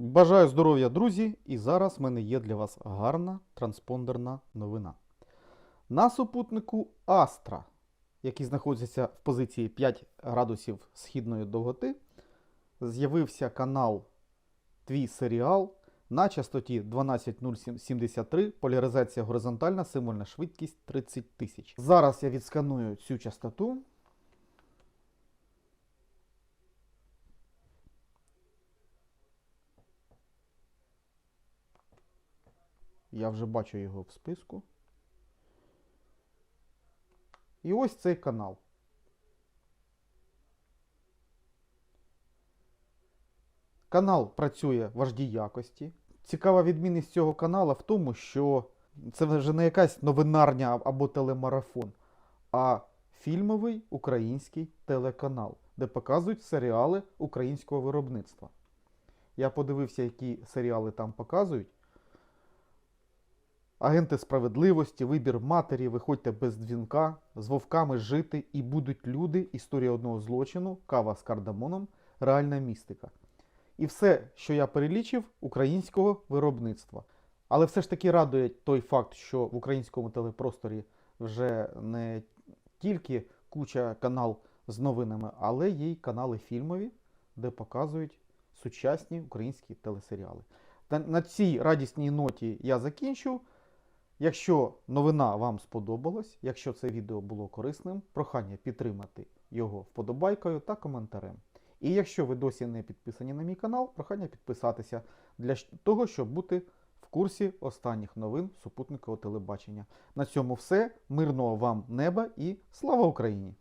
Бажаю здоров'я, друзі! І зараз в мене є для вас гарна транспондерна новина. На супутнику Астра, який знаходиться в позиції 5 градусів східної довготи, з'явився канал Твій серіал на частоті 12073, поляризація горизонтальна, символьна швидкість 30 тисяч. Зараз я відсканую цю частоту. Я вже бачу його в списку. І ось цей канал. Канал працює в HD якості. Цікава відмінність цього каналу в тому, що це вже не якась новинарня або телемарафон, а фільмовий український телеканал, де показують серіали українського виробництва. Я подивився, які серіали там показують. Агенти справедливості, вибір матері, виходьте без дзвінка, з вовками жити і будуть люди, історія одного злочину, кава з кардамоном, реальна містика. І все, що я перелічив, українського виробництва. Але все ж таки радує той факт, що в українському телепросторі вже не тільки куча канал з новинами, але є й канали фільмові, де показують сучасні українські телесеріали. На цій радісній ноті я закінчу. Якщо новина вам сподобалась, якщо це відео було корисним, прохання підтримати його вподобайкою та коментарем. І якщо ви досі не підписані на мій канал, прохання підписатися для того, щоб бути в курсі останніх новин супутникового телебачення. На цьому все. Мирного вам неба і слава Україні!